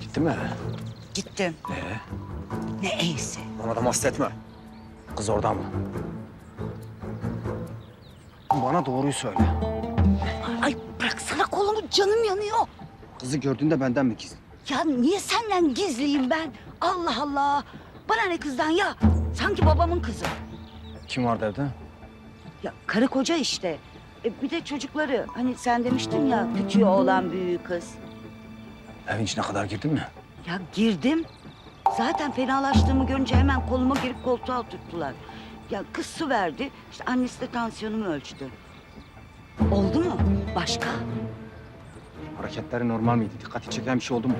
Gitti mi? Gittim. Ee? Ne iyisi. Bana da mahsetme. Kız orada mı? Bana doğruyu söyle. Ay bıraksana kolumu canım yanıyor. Kızı gördüğünde benden mi gizli? Ya niye senden gizliyim ben? Allah Allah. Bana ne kızdan ya? Sanki babamın kızı. Kim vardı evde? Ya karı koca işte. E, bir de çocukları. Hani sen demiştin ya küçüğü oğlan büyüğü kız. Evin içine kadar girdin mi? Ya girdim. Zaten fenalaştığımı görünce hemen koluma girip koltuğa oturttular. Ya kız su verdi. İşte annesi de tansiyonumu ölçtü. Oldu mu? Başka? Hareketleri normal miydi? Dikkati çeken bir şey oldu mu?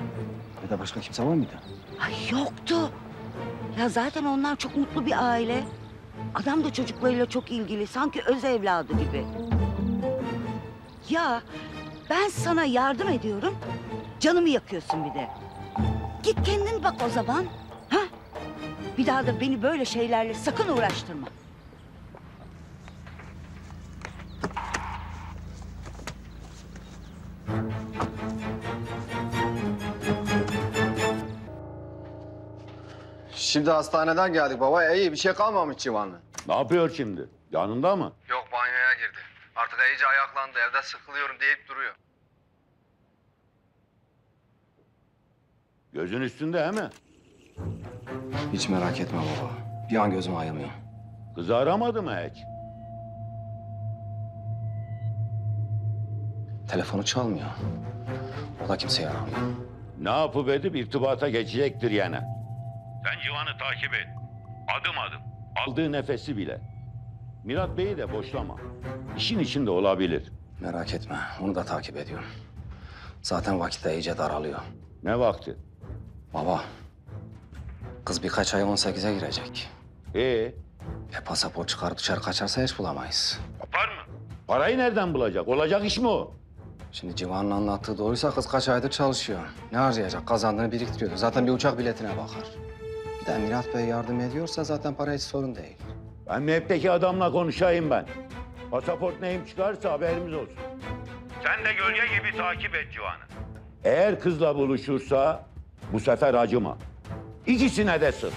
Ya da başka kimse var mıydı? Ay yoktu. Ya zaten onlar çok mutlu bir aile. Adam da çocuklarıyla çok ilgili. Sanki öz evladı gibi. Ya ben sana yardım ediyorum. Canımı yakıyorsun bir de. Git kendin bak o zaman. Ha? Bir daha da beni böyle şeylerle sakın uğraştırma. Şimdi hastaneden geldik baba. İyi bir şey kalmamış civanlı. Ne yapıyor şimdi? Yanında mı? Yok banyoya girdi. Artık iyice ayaklandı. Evde sıkılıyorum deyip duruyor. Gözün üstünde he mi? Hiç merak etme baba. Bir an gözüm ayılmıyor. Kızı aramadı mı hiç? Telefonu çalmıyor. O da kimseyi aramıyor. Ne yapıp edip irtibata geçecektir yani. Sen Civan'ı takip et. Adım adım. Aldığı nefesi bile. Mirat Bey'i de boşlama. İşin içinde olabilir. Merak etme. Onu da takip ediyorum. Zaten vakit de iyice daralıyor. Ne vakti? Baba. Kız birkaç ay 18'e girecek. Ee, E pasaport çıkarıp dışarı kaçarsa hiç bulamayız. yapar mı? Parayı nereden bulacak? Olacak iş mi o? Şimdi Civan'ın anlattığı doğruysa kız kaç aydır çalışıyor. Ne harcayacak? Kazandığını biriktiriyordu. Zaten bir uçak biletine bakar. Bir de Mirat Bey yardım ediyorsa zaten para hiç sorun değil. Ben mevkteki adamla konuşayım ben. Pasaport neyim çıkarsa haberimiz olsun. Sen de gölge gibi takip et Civan'ı. Eğer kızla buluşursa bu sefer acıma. İkisine de sır.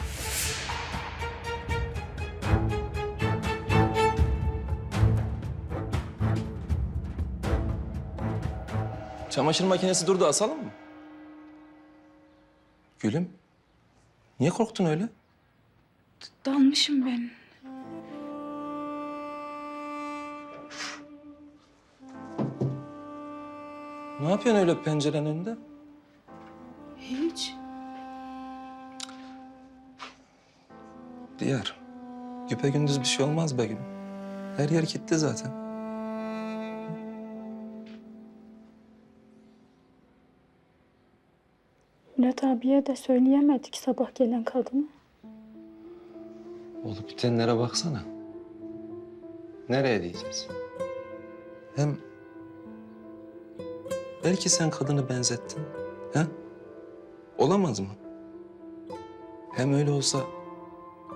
Çamaşır makinesi durdu asalım mı? Gülüm. Niye korktun öyle? Dalmışım ben. Ne yapıyorsun öyle pencerenin önünde? Hiç. Diyar. Güpe gündüz bir şey olmaz be gülüm. Her yer kilitli zaten. Murat abiye de söyleyemedik sabah gelen kadını. Olup bitenlere baksana. Nereye diyeceğiz? Hem belki sen kadını benzettin. He? Olamaz mı? Hem öyle olsa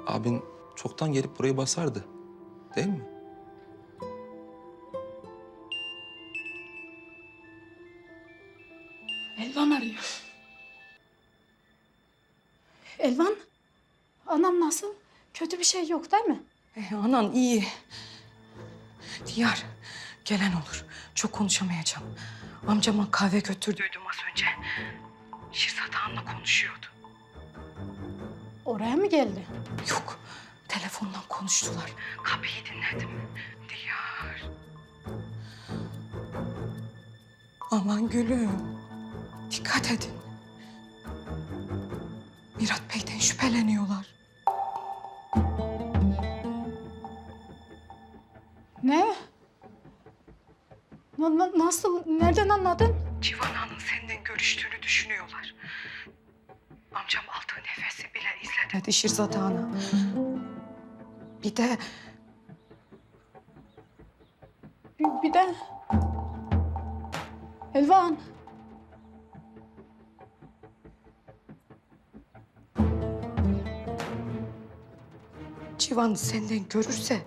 abin çoktan gelip burayı basardı. Değil mi? Elvan arıyor. Elvan, anam nasıl? Kötü bir şey yok değil mi? Eh, anan iyi. Diyar, gelen olur. Çok konuşamayacağım. Amcama kahve götürdüydüm az önce. Şirzat Hanım'la konuşuyordu. Oraya mı geldi? Yok, telefondan konuştular. Kapıyı dinledim. Diyar. Aman gülüm. Dikkat edin. Şüpheleniyorlar. Ne? Na- na- nasıl? Nereden anladın? Civan Hanım senden görüştüğünü düşünüyorlar. Amcam aldığı nefesi bile izledi dedi Şirzat Hanım. Bir de Bir, bir de... Elvan. Civan senden görürse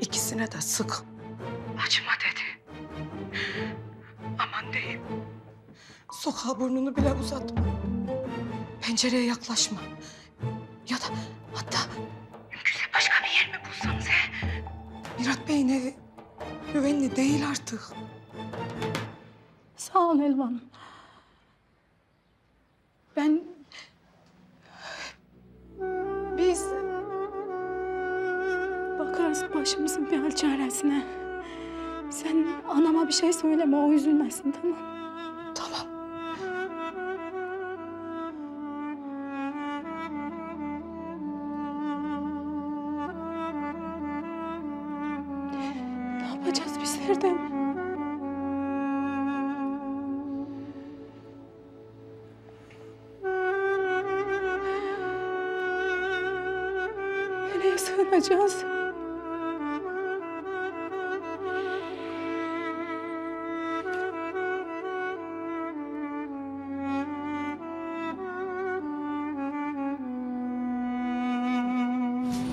ikisine de sık. Acıma dedi. Aman diyeyim. Sokağa burnunu bile uzatma. Pencereye yaklaşma. Ya da hatta mümkünse başka bir yer mi bulsanız he? Mirat Bey'in evi güvenli değil artık. Sağ ol Elvan. Ben... Bakarız başımızın bir hal çaresine. Sen anama bir şey söyleme, o üzülmesin tamam Tamam. Ne yapacağız biz Erdem? Nereye sığınacağız?